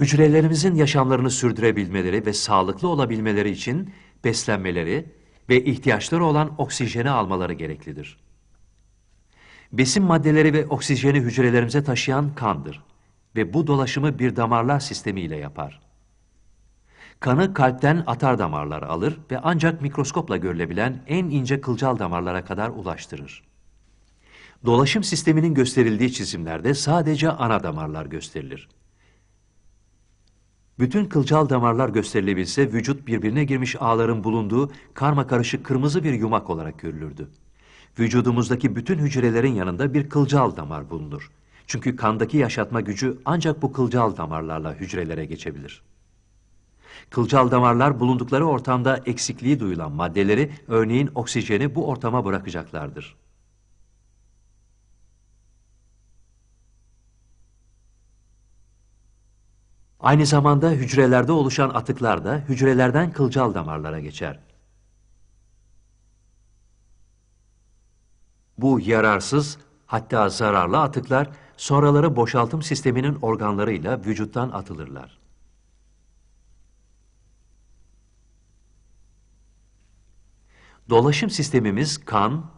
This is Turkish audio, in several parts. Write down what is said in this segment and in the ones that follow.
Hücrelerimizin yaşamlarını sürdürebilmeleri ve sağlıklı olabilmeleri için beslenmeleri ve ihtiyaçları olan oksijeni almaları gereklidir. Besin maddeleri ve oksijeni hücrelerimize taşıyan kandır ve bu dolaşımı bir damarlar sistemi ile yapar. Kanı kalpten atar damarlar alır ve ancak mikroskopla görülebilen en ince kılcal damarlara kadar ulaştırır. Dolaşım sisteminin gösterildiği çizimlerde sadece ana damarlar gösterilir. Bütün kılcal damarlar gösterilebilse vücut birbirine girmiş ağların bulunduğu karma karışık kırmızı bir yumak olarak görülürdü. Vücudumuzdaki bütün hücrelerin yanında bir kılcal damar bulunur. Çünkü kandaki yaşatma gücü ancak bu kılcal damarlarla hücrelere geçebilir. Kılcal damarlar bulundukları ortamda eksikliği duyulan maddeleri, örneğin oksijeni bu ortama bırakacaklardır. Aynı zamanda hücrelerde oluşan atıklar da hücrelerden kılcal damarlara geçer. Bu yararsız, hatta zararlı atıklar sonraları boşaltım sisteminin organlarıyla vücuttan atılırlar. Dolaşım sistemimiz kan,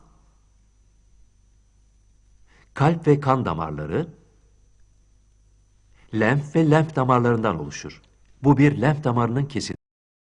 kalp ve kan damarları, lenf ve lenf damarlarından oluşur. Bu bir lenf damarının kesiti.